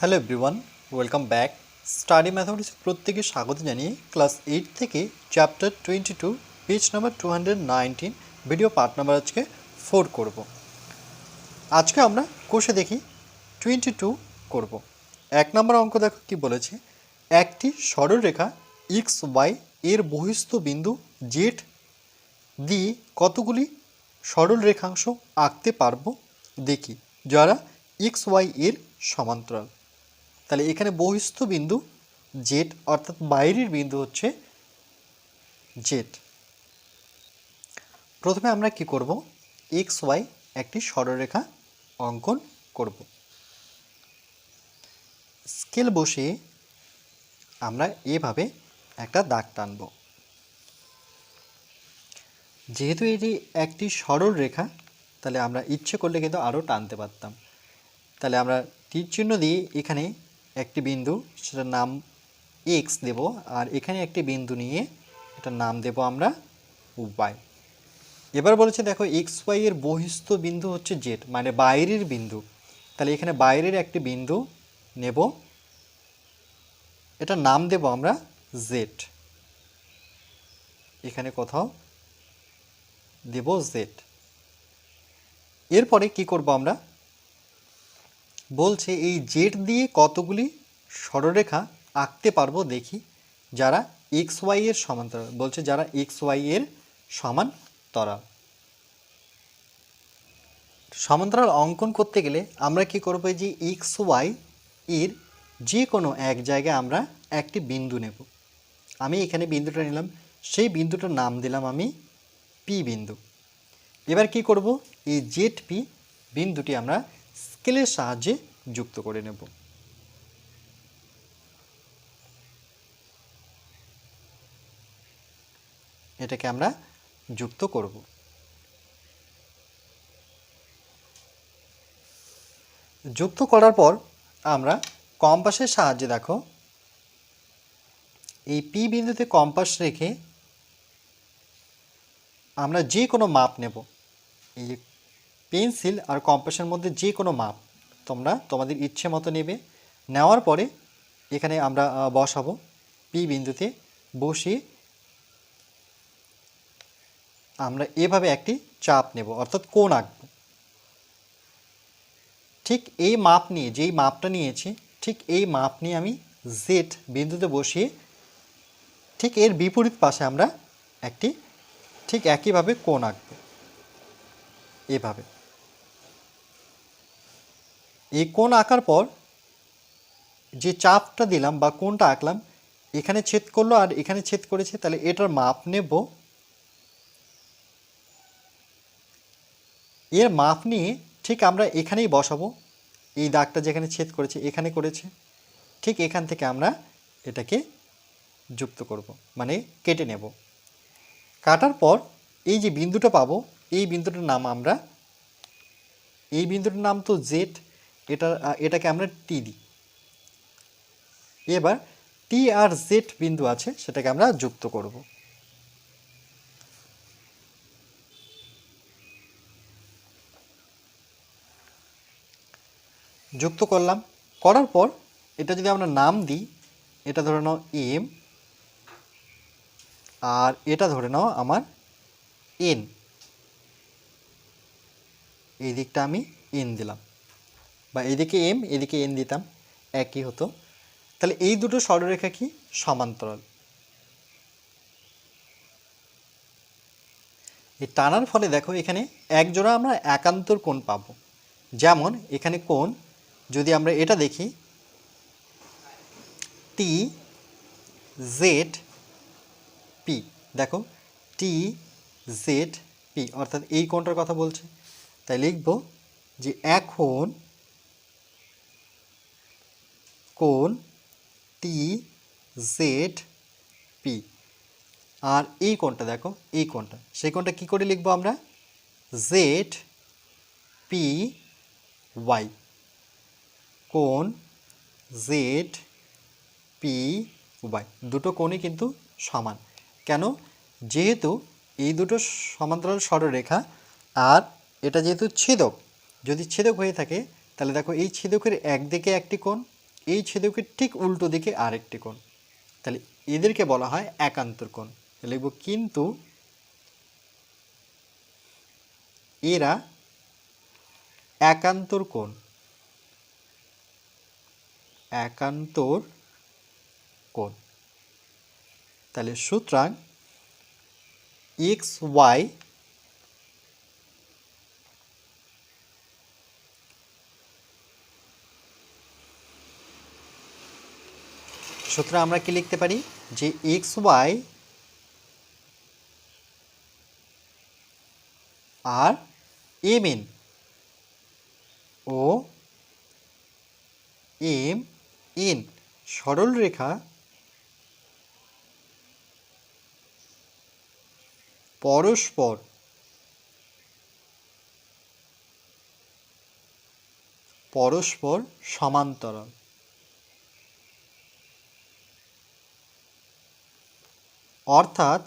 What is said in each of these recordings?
Hello everyone welcome back study mathematics প্রত্যেকে স্বাগত জানিয়ে ক্লাস এইট থেকে chapter twenty two page number two hundred nineteen video part number আজকে four করব। আজকে আমরা কোষে দেখি টোয়েন্টি টু করব। এক নম্বর অঙ্ক দেখো কি বলেছে, একটি সরলরেখা এক্স ওয়াই এর বহিস্থ বিন্দু জেড দিয়ে কতগুলি সরল রেখাংশ আঁকতে পারব? দেখি, যারা এক্স ওয়াই এর সমান্তরাল। তাহলে এখানে বহিস্থ বিন্দু জেড অর্থাৎ বাইরের বিন্দু হচ্ছে জেড প্রথমে আমরা কি করব? এক্স ওয়াই একটি সরলরেখা অঙ্কন করব। স্কেল বসিয়ে আমরা এভাবে একটা দাগ টানবো। যেহেতু এটি একটি সরল রেখা তাহলে আমরা ইচ্ছে করলে কিন্তু আরও টানতে পারতাম। তাহলে আমরা তীর চিহ্ন দিয়ে এখানে একটি বিন্দু, সেটার নাম এক্স দেব, আর এখানে একটি বিন্দু নিয়ে এটার নাম দেব আমরা ওয়াই এবার বলেছে, দেখো এক্স ওয়াই এর বহিস্থ বিন্দু হচ্ছে জেড মানে বাইরের বিন্দু। তাহলে এখানে বাইরের একটি বিন্দু নেব। এটার নাম দেব আমরা জেড এখানে কোথাও দেব জেড এরপরে কি করব আমরা? বলছে, এই জেড দিয়ে কতগুলি সরলরেখা আঁকতে পারব দেখি, যারা এক্স ওয়াই এর সমান্তরাল। বলছে, যারা এক্স ওয়াই এর সমান্তরাল। সমান্তরাল অঙ্কন করতে গেলে আমরা কি করব যে এক্স ওয়াই এর যে কোনো এক জায়গায় আমরা একটি বিন্দু নেব। আমি এখানে বিন্দুটা নিলাম, সেই বিন্দুটার নাম দিলাম আমি পি বিন্দু। এবার কি করব, এই জেড পি বিন্দুটি আমরা স্কেলের সাহায্যে যুক্ত করে নেব। এটাকে আমরা যুক্ত করব। যুক্ত করার পর আমরা কম্পাসের সাহায্যে দেখো, এই পি বিন্দুতে কম্পাস রেখে আমরা যে কোনো মাপ নেব। এই পেন্সিল আর কম্পাসের মধ্যে যে কোনো মাপ তোমরা তোমাদের ইচ্ছে মতো নেবে। নেওয়ার পরে এখানে আমরা বসাবো পি বিন্দুতে বসিয়ে আমরা এভাবে একটি চাপ নেব, অর্থাৎ কোণ আঁকবো। ঠিক এই মাপ নিয়ে, যেই মাপটা নিয়েছি, ঠিক এই মাপ নিয়ে আমি জেড বিন্দুতে বসিয়ে ঠিক এর বিপরীত পাশে আমরা একটি ঠিক একইভাবে কোণ আঁকবো। এভাবে। এই কোণ আঁকার পর যে চাপটা দিলাম বা কোণটা আঁকলাম, এখানে ছেদ করল আর এখানে ছেদ করেছে, তাহলে এটার মাপ নেব। এর মাপ নিয়ে ঠিক আমরা এখানেই বসাবো। এই দাগটা যেখানে ছেদ করেছে, এখানে করেছে। ঠিক এখান থেকে আমরা এটাকে যুক্ত করব মানে কেটে নেব। কাটার পর এই যে বিন্দুটা পাবো, এই বিন্দুটার নাম আমরা, এই বিন্দুটার নাম তো জেড এটা এটাকে আমরা টি দিই। এবার টি আর জেড বিন্দু আছে, সেটাকে আমরা যুক্ত করব। যুক্ত করলাম। করার পর এটা যদি আমরা নাম দিই, এটা ধরে নাও এম আর এটা ধরে নাও আমার এন এই দিকটা আমি এন দিলাম। বা এদিকে এম এদিকে এন দিতাম, একই হতো। তাহলে এই দুটো সরলরেখা কি? সমান্তরাল। এই টানার ফলে দেখো এখানে এক জোড়া আমরা একান্তর কোণ পাব। যেমন এখানে কোণ, যদি আমরা এটা দেখি টি জেড পি দেখো টি জেড পি অর্থাৎ এই কোণটার কথা বলছে। তাই লিখব যে এখন কোণ টি জেড পি আর এই কোণটা দেখো, এই কোণটা। সেই কোণটা কী করে লিখব আমরা? জেড পি ওয়াই কোণ জেড পি ওয়াই দুটো কোণই কিন্তু সমান। কেন? যেহেতু এই দুটো সমান্তরাল সরলরেখা, আর এটা যেহেতু ছেদক, যদি ছেদক হয়ে থাকে, তাহলে দেখো এই ছেদকের একদিকে একটি কোণ এই ছেদকের ঠিক উল্টো দিকে আরেকটি কোণ। তাহলে এদেরকে বলা হয় একান্তর কোণ। লিখব, কিন্তু এরা একান্তর কোণ। একান্তর কোণ। তাহলে সুতরাং এক্স ওয়াই সুতরাং আমরা কি লিখতে পারি? যে এক্স ওয়াই আর এম এন ও এম এন সরল রেখা পরস্পর পরস্পর সমান্তরাল। অর্থাৎ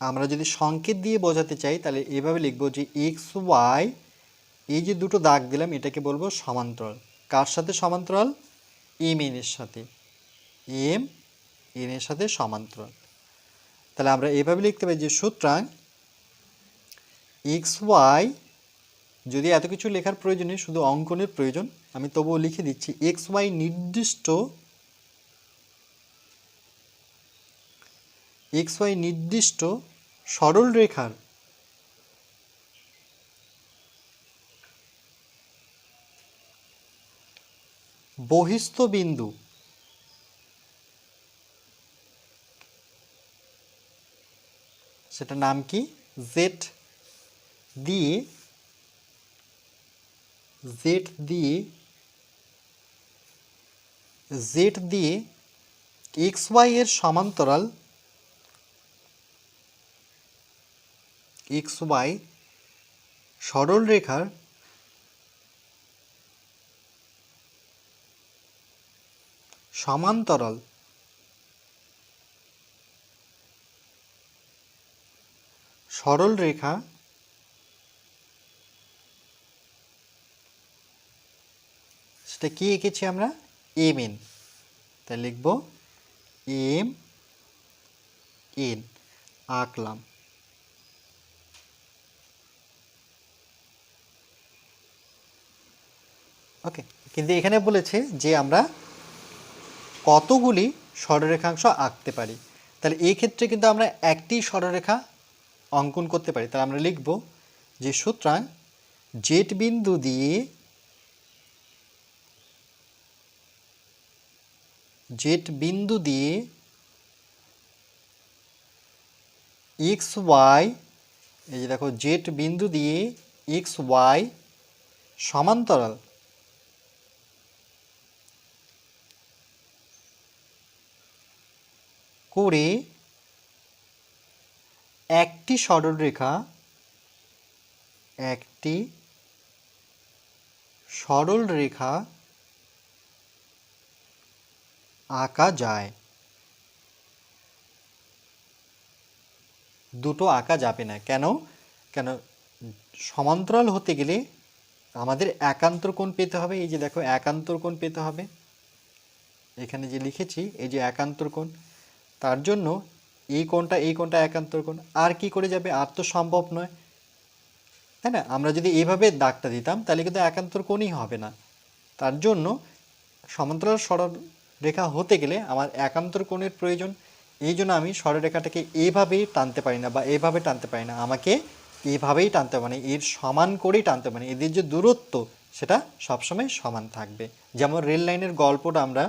আমরা যদি সংকেত দিয়ে বোঝাতে চাই, তাহলে এভাবে লিখব যে এক্স ওয়াই এই যে দুটো দাগ দিলাম, এটাকে বলব সমান্তরাল। কার সাথে সমান্তরাল? এম এন এর সাথে। এম এন এর সাথে সমান্তরাল। তাহলে আমরা এভাবে লিখতে পারি যে সুতরাং এক্স ওয়াই যদি এত কিছু লেখার প্রয়োজন শুধু অঙ্কনের প্রয়োজন, আমি তবুও লিখে দিচ্ছি এক্স ওয়াই নির্দিষ্ট এক্স ওয়াই নির্দিষ্ট সরল রেখার বহিস্থ বিন্দু সেটা নাম কি? জেড দিয়ে জেড দিয়ে জেড দিয়ে এক্স ওয়াই এর সমান্তরাল এক্স ওয়াই সরল রেখার সমান্তরাল সরল রেখা সেটা কি এঁকেছি আমরা? M N. তাই লিখব এম এন। আঁকলাম। ওকে কিন্তু এখানে বলেছে যে আমরা কতগুলি সরলরেখাংশ আঁকতে পারি। তাহলে এই ক্ষেত্রে কিন্তু আমরা একটি সরলরেখা অঙ্কন করতে পারি। তাহলে আমরা লিখব যে সুতরাং জেট বিন্দু দিয়ে জেট বিন্দু দিয়ে এক্স ওয়াই, এই যে দেখো জেট বিন্দু দিয়ে এক্স ওয়াই সমান্তরাল করে একটি সরলরেখা, একটি সরল রেখা আঁকা যায়। দুটো আঁকা যাবে না। কেন? কেন? সমান্তরাল হতে গেলে আমাদের একান্তর কোণ পেতে হবে। এই যে দেখো একান্তর কোণ পেতে হবে। এখানে যে লিখেছি, এই যে একান্তর কোণ তার জন্য এই কোণটা এই কোণটা একান্তর কোণ, আর কি করে যাবে? আর তো সম্ভব নয়। তাই না? আমরা যদি এইভাবে দাগটা দিতাম, তাহলে কিন্তু একান্তর কোণই হবে না। তার জন্য সমান্তরাল সরল রেখা হতে গেলে আমার একান্তর কোণের প্রয়োজন। এই জন্য আমি সরলরেখাটাকে এইভাবেই টানতে পারি না বা এইভাবে টানতে পারি না। আমাকে এইভাবেই টানতে মানে এর সমান করেই টানতে মানে এদের যে দূরত্ব, সেটা সবসময় সমান থাকবে। যেমন রেল লাইনের গল্পটা আমরা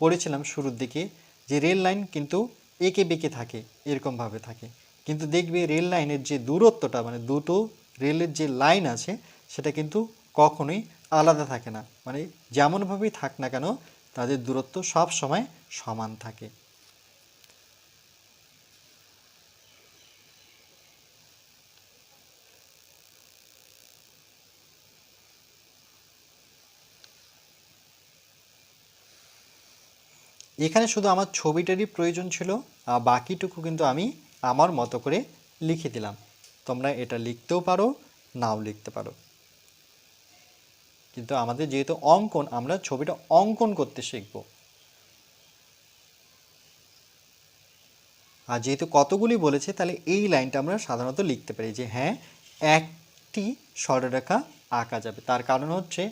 পড়েছিলাম শুরুর দিকে যে রেল লাইন কিন্তু এঁকে বেঁকে থাকে, এরকমভাবে থাকে। কিন্তু দেখবে রেল লাইনের যে দূরত্বটা মানে দুটো রেলের যে লাইন আছে, সেটা কিন্তু কখনোই আলাদা থাকে না। মানে যেমনভাবেই থাক না কেন, তাদের দূরত্ব সব সময় সমান থাকে। এখানে শুধু আমার ছবিটারই প্রয়োজন ছিল বাকিটুকু কিন্তু আমি আমার মতো করে লিখে দিলাম। তোমরা এটা লিখতেও পারো, নাও লিখতে পারো। কিন্তু আমাদের যেহেতু অঙ্কন, আমরা ছবিটা অঙ্কন করতে শিখব। আর যেহেতু কতগুলি বলেছে, তাহলে এই লাইনটা আমরা সাধারণত লিখতে পারি যে হ্যাঁ একটি সরলরেখা আঁকা যাবে। তার কারণ হচ্ছে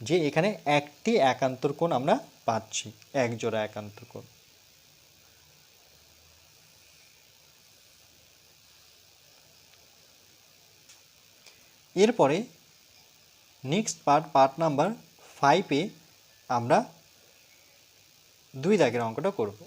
যে, এখানে একটি একান্তর কোণ আমরা পাচ্ছি এক জোড়া কর। কোণ এরপরে নেক্সট পার্ট পার্ট নাম্বার ফাইভে আমরা দুই দাগের অঙ্কটা করব।